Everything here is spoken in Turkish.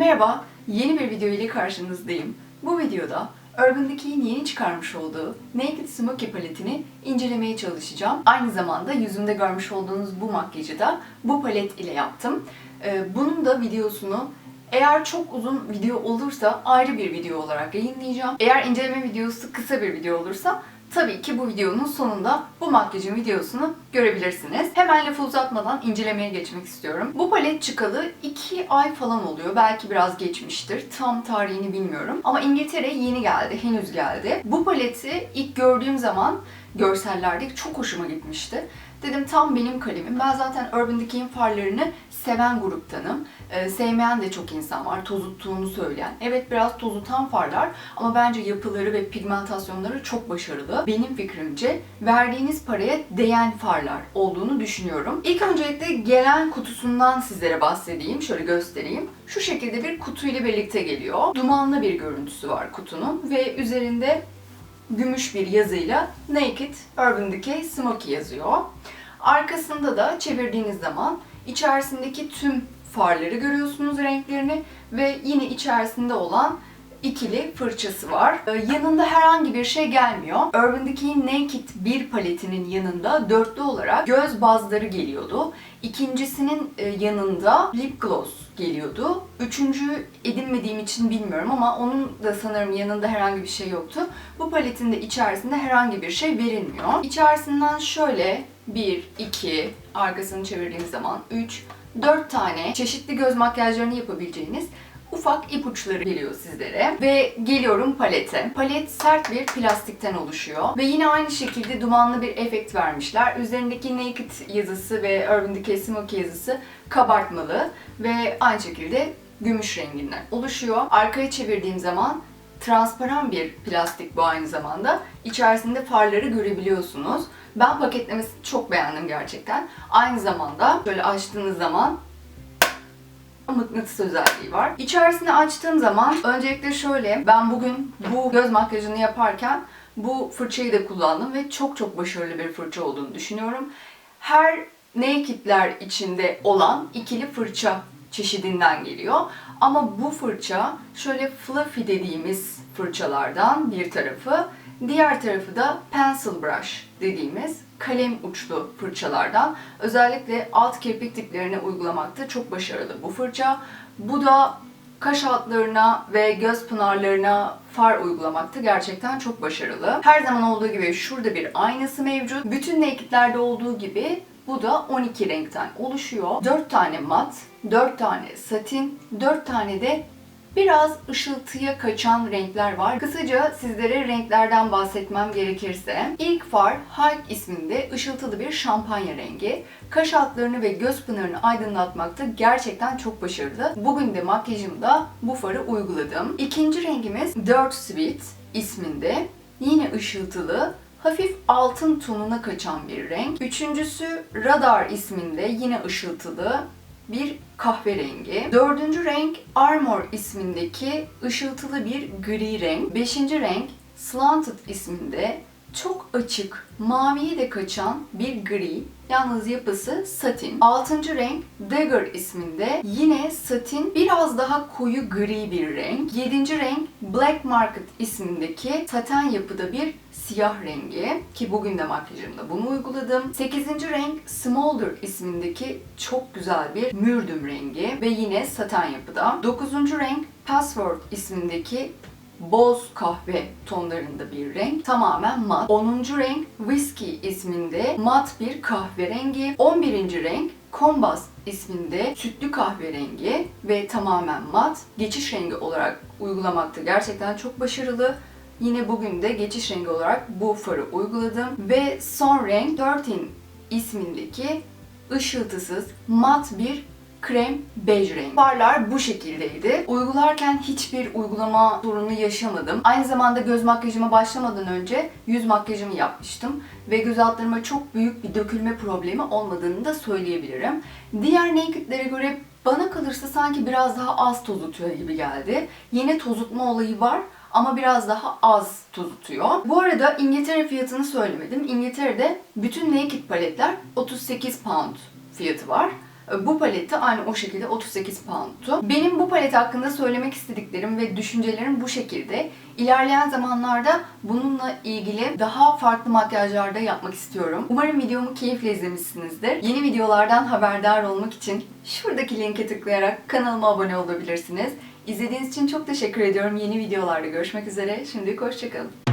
Merhaba, yeni bir video ile karşınızdayım. Bu videoda Urban Decay'in yeni çıkarmış olduğu Naked Smoky paletini incelemeye çalışacağım. Aynı zamanda yüzümde görmüş olduğunuz bu makyajı da bu palet ile yaptım. Ee, Bunun da videosunu eğer çok uzun video olursa ayrı bir video olarak yayınlayacağım. Eğer inceleme videosu kısa bir video olursa tabii ki bu videonun sonunda bu makyajın videosunu görebilirsiniz. Hemen lafı uzatmadan incelemeye geçmek istiyorum. Bu palet çıkalı 2 ay falan oluyor. Belki biraz geçmiştir. Tam tarihini bilmiyorum. Ama İngiltere'ye yeni geldi. Henüz geldi. Bu paleti ilk gördüğüm zaman görsellerde çok hoşuma gitmişti. Dedim tam benim kalemim. Ben zaten Urban Decay'in farlarını seven gruptanım. Ee, sevmeyen de çok insan var. Tozuttuğunu söyleyen. Evet biraz tozutan farlar ama bence yapıları ve pigmentasyonları çok başarılı. Benim fikrimce verdiğiniz paraya değen farlar olduğunu düşünüyorum. İlk öncelikle gelen kutusundan sizlere bahsedeyim. Şöyle göstereyim. Şu şekilde bir kutu ile birlikte geliyor. Dumanlı bir görüntüsü var kutunun ve üzerinde gümüş bir yazıyla Naked Urban Decay Smoky yazıyor. Arkasında da çevirdiğiniz zaman içerisindeki tüm farları görüyorsunuz renklerini ve yine içerisinde olan ikili fırçası var. Ee, yanında herhangi bir şey gelmiyor. Urban Decay'in Naked 1 paletinin yanında dörtlü olarak göz bazları geliyordu. İkincisinin e, yanında lip gloss geliyordu. Üçüncü edinmediğim için bilmiyorum ama onun da sanırım yanında herhangi bir şey yoktu. Bu paletin de içerisinde herhangi bir şey verilmiyor. İçerisinden şöyle 1, 2, arkasını çevirdiğimiz zaman 3, 4 tane çeşitli göz makyajlarını yapabileceğiniz ufak ipuçları geliyor sizlere. Ve geliyorum palete. Palet sert bir plastikten oluşuyor. Ve yine aynı şekilde dumanlı bir efekt vermişler. Üzerindeki Naked yazısı ve Urban Decay Smoky yazısı kabartmalı. Ve aynı şekilde gümüş renginden oluşuyor. Arkaya çevirdiğim zaman transparan bir plastik bu aynı zamanda. İçerisinde farları görebiliyorsunuz. Ben paketlemesini çok beğendim gerçekten. Aynı zamanda şöyle açtığınız zaman mıknatıs özelliği var. İçerisini açtığım zaman öncelikle şöyle ben bugün bu göz makyajını yaparken bu fırçayı da kullandım ve çok çok başarılı bir fırça olduğunu düşünüyorum. Her naked'ler içinde olan ikili fırça çeşidinden geliyor. Ama bu fırça şöyle fluffy dediğimiz fırçalardan bir tarafı, diğer tarafı da pencil brush dediğimiz kalem uçlu fırçalardan. Özellikle alt kirpik diplerine uygulamakta çok başarılı bu fırça. Bu da kaş altlarına ve göz pınarlarına far uygulamakta gerçekten çok başarılı. Her zaman olduğu gibi şurada bir aynası mevcut. Bütün naked'lerde olduğu gibi bu da 12 renkten oluşuyor. 4 tane mat, 4 tane satin, 4 tane de biraz ışıltıya kaçan renkler var. Kısaca sizlere renklerden bahsetmem gerekirse ilk far Hulk isminde ışıltılı bir şampanya rengi. Kaş altlarını ve göz pınarını aydınlatmakta gerçekten çok başarılı. Bugün de makyajımda bu farı uyguladım. İkinci rengimiz Dirt Sweet isminde. Yine ışıltılı hafif altın tonuna kaçan bir renk. Üçüncüsü Radar isminde yine ışıltılı bir kahverengi. Dördüncü renk Armor ismindeki ışıltılı bir gri renk. Beşinci renk Slanted isminde çok açık, maviye de kaçan bir gri. Yalnız yapısı satin. Altıncı renk Dagger isminde yine satin, biraz daha koyu gri bir renk. Yedinci renk Black Market ismindeki saten yapıda bir siyah rengi ki bugün de makyajımda bunu uyguladım. Sekizinci renk Smolder ismindeki çok güzel bir mürdüm rengi ve yine saten yapıda. Dokuzuncu renk Password ismindeki boz kahve tonlarında bir renk. Tamamen mat. 10. renk Whiskey isminde mat bir kahverengi. 11. renk Combas isminde sütlü kahverengi ve tamamen mat. Geçiş rengi olarak uygulamakta gerçekten çok başarılı. Yine bugün de geçiş rengi olarak bu farı uyguladım. Ve son renk 13 ismindeki ışıltısız mat bir krem bej rengi. Farlar bu şekildeydi. Uygularken hiçbir uygulama sorunu yaşamadım. Aynı zamanda göz makyajıma başlamadan önce yüz makyajımı yapmıştım. Ve göz altlarıma çok büyük bir dökülme problemi olmadığını da söyleyebilirim. Diğer naked'lere göre bana kalırsa sanki biraz daha az tozutuyor gibi geldi. Yine tozutma olayı var ama biraz daha az tozutuyor. Bu arada İngiltere fiyatını söylemedim. İngiltere'de bütün naked paletler 38 pound fiyatı var. Bu palette aynı o şekilde 38 pound'tu. Benim bu palet hakkında söylemek istediklerim ve düşüncelerim bu şekilde. İlerleyen zamanlarda bununla ilgili daha farklı makyajlarda yapmak istiyorum. Umarım videomu keyifle izlemişsinizdir. Yeni videolardan haberdar olmak için şuradaki linke tıklayarak kanalıma abone olabilirsiniz. İzlediğiniz için çok teşekkür ediyorum. Yeni videolarda görüşmek üzere. Şimdilik hoşçakalın.